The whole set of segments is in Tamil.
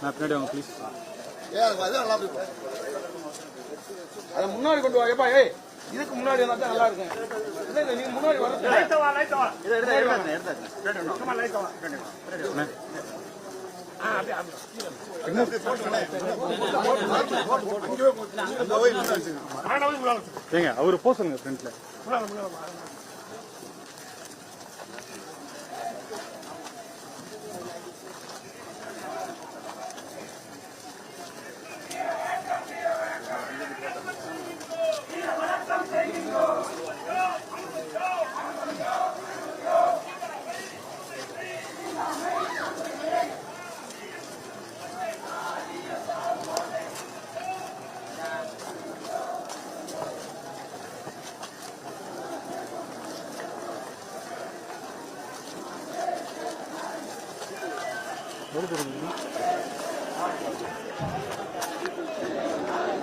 நான் பின்னாடி வாங்க ப்ளீஸ் அதை முன்னாடி கொண்டு வா ஏப்பா ஏய் இதுக்கு முன்னாடி வந்தா தான் நல்லா இருக்கும் இல்ல இல்ல நீங்க முன்னாடி வர ஏங்க அவர் போக சொல்லுங்க ஃப்ரண்ட்ல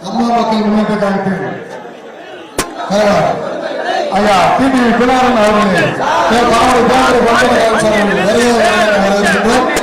அம்மா மக்கள் முன்னேற்ற கழகத்தின் ஐயா அவர்களே.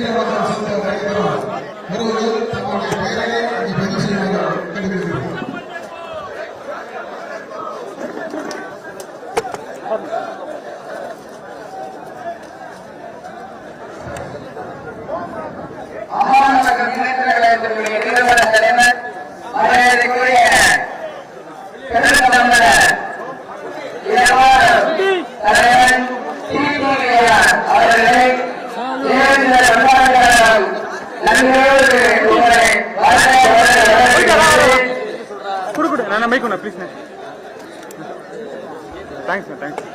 வீரவணக்கம் செலுத்த வருகிறோம் வருவதில் தங்களுடைய பெயரை இங்கே பதிவு செய்வதாக கேட்டுக்கொள்கிறோம் அம்மாநகர் முன்னேற்ற கழகத்தினுடைய நிறுவன தலைவர் மரியாதைக்குரிய பெருந்தமிழர் மைக் ஒன்று ப்ளீஸ் தேங்க்ஸ் தேங்க்ஸ்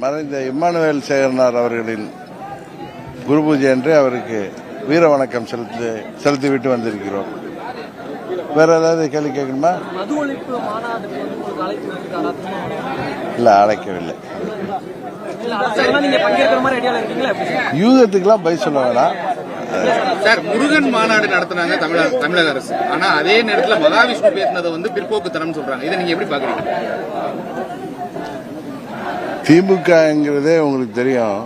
மறைந்த இம்மானுவேல் சேகரனார் அவர்களின் குரு பூஜை அன்று அவருக்கு வீர வணக்கம் செலுத்தி செலுத்திவிட்டு வந்திருக்கிறோம். வேற ஏதாவது கேள்வி கேட்கணுமா? இல்லை அழைக்கவில்லை. யூகத்துக்கெல்லாம் பதில் சொல்ல வேணாம். சார் முருகன் மாநாடு நடத்துனாங்க தமிழக தமிழக அரசு. ஆனா அதே நேரத்தில் மகாவிஷ்ணு பேசினதை வந்து பிற்போக்குத்தனம் சொல்றாங்க. இதை நீங்க எப்படி பாக்குறீங்க திமுகங்கிறதே உங்களுக்கு தெரியும்.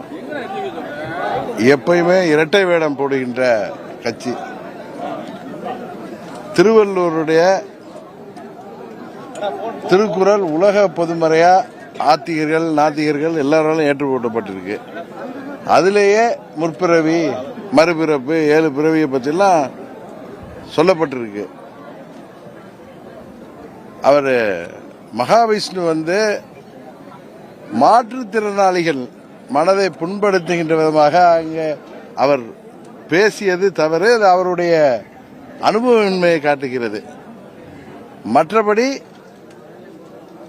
எப்பயுமே இரட்டை வேடம் போடுகின்ற கட்சி. திருவள்ளூருடைய திருக்குறள் உலக பொதுமறையா ஆத்திகர்கள் நாத்திகர்கள் எல்லாராலும் ஏற்றுக்கொள்ளப்பட்டிருக்கு. அதிலேயே முற்பிறவி மறுபிறப்பு ஏழு பிறவியை பற்றிலாம் சொல்லப்பட்டிருக்கு. அவர் மகாவிஷ்ணு வந்து மாற்றுத்திறனாளிகள் மனதை புண்படுத்துகின்ற விதமாக அங்கே அவர் பேசியது தவறு அது அவருடைய அனுபவமின்மையை காட்டுகிறது. மற்றபடி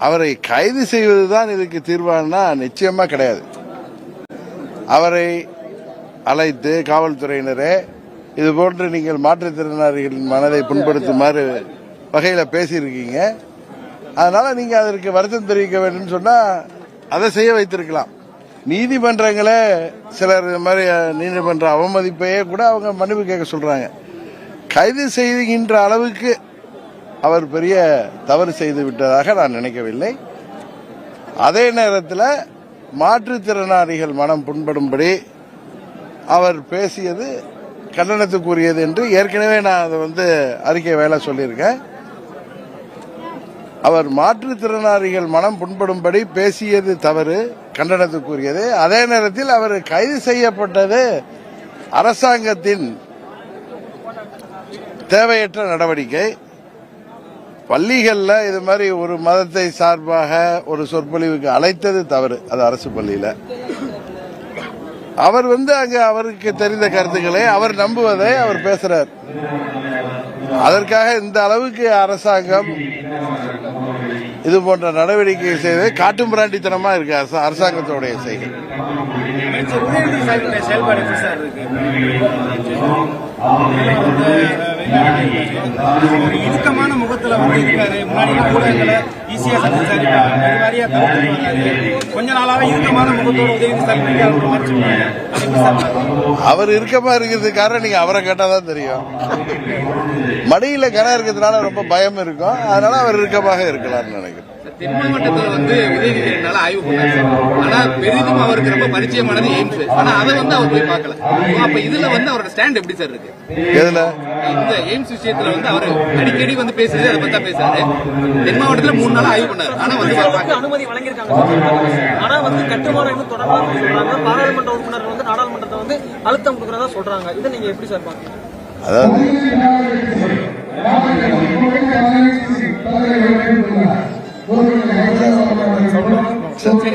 அவரை கைது செய்வதுதான் இதுக்கு தீர்வானா நிச்சயமா கிடையாது. அவரை அழைத்து காவல்துறையினரே இது போன்று நீங்கள் மாற்றுத்திறனாளிகளின் மனதை புண்படுத்துமாறு வகையில் பேசியிருக்கீங்க. அதனால நீங்க அதற்கு வருத்தம் தெரிவிக்க வேண்டும் சொன்னா அதை செய்ய வைத்திருக்கலாம். நீதிமன்றங்களை சிலர் இந்த மாதிரி நீதிமன்ற அவமதிப்பையே கூட அவங்க மன்னிப்பு கேட்க சொல்றாங்க. கைது செய்கின்ற அளவுக்கு அவர் பெரிய தவறு செய்து விட்டதாக நான் நினைக்கவில்லை. அதே நேரத்தில் மாற்றுத்திறனாளிகள் மனம் புண்படும்படி அவர் பேசியது கண்டனத்துக்குரியது என்று ஏற்கனவே நான் அதை வந்து அறிக்கை வேலை சொல்லியிருக்கேன். அவர் மாற்றுத்திறனாளிகள் மனம் புண்படும்படி பேசியது தவறு கண்டனத்துக்குரியது. அதே நேரத்தில் அவர் கைது செய்யப்பட்டது அரசாங்கத்தின் தேவையற்ற நடவடிக்கை. பள்ளிகளில் இது மாதிரி ஒரு மதத்தை சார்பாக ஒரு சொற்பொழிவுக்கு அழைத்தது தவறு. அது அரசு பள்ளியில். அவர் வந்து அங்க அவருக்கு தெரிந்த கருத்துக்களை அவர் நம்புவதை அவர் பேசுறார். அதற்காக இந்த அளவுக்கு அரசாங்கம் இது போன்ற நடவடிக்கை செய்வது காட்டுமிராண்டித்தனமா இருக்கு அரசாங்கத்தோடைய செய்கை. செயல்பாடு ஒரு இறுக்கமான முகத்துல வந்து இருக்காரு. முன்னாடி ஊடகங்களை ஈஸியா சந்திச்சாரு. வாரியா கொஞ்ச நாளாவே இறுக்கமான முகத்தோட உதவி அவர் இறுக்கமா இருக்கிறதுக்கு காரணம் நீங்க அவரை கேட்டாதான் தெரியும். மடியில கரை இருக்கிறதுனால ரொம்ப பயம் இருக்கும். அதனால அவர் இறுக்கமாக இருக்கலாம்னு நினைக்கிறேன். தென் மாவட்டத்துல வந்து உதயநிதி என்னால ஆய்வு பண்ணாரு. சார். ஆனா பெரிதும் அவருக்கு ரொம்ப பரிச்சயமானது எய்ம்ஸ். ஆனா அதை வந்து அவர் போய் பார்க்கல. அப்ப இதுல வந்து அவரோட ஸ்டாண்ட் எப்படி சார் இருக்கு? எதுல? இந்த எய்ம்ஸ் விஷயத்துல வந்து அவர் அடிக்கடி வந்து பேசுறது அதை பத்தி பேசுறாரு. தென் மாவட்டத்துல மூணு நாள் ஆய்வு பண்ணாரு. ஆனா வந்து. அனுமதி வழங்கியிருக்காங்க. ஆனா வந்து கட்டுமானம் இன்னும் தொடரலாம் சொல்றாங்க. பாராளுமன்ற உறுப்பினர்கள் வந்து நாடாளுமன்றத்தை வந்து அழுத்தம் கொடுக்கறதா சொல்றாங்க. இதை நீங்க எப்படி சார் பாக்குறீங்க அதாவது సంవత్సరం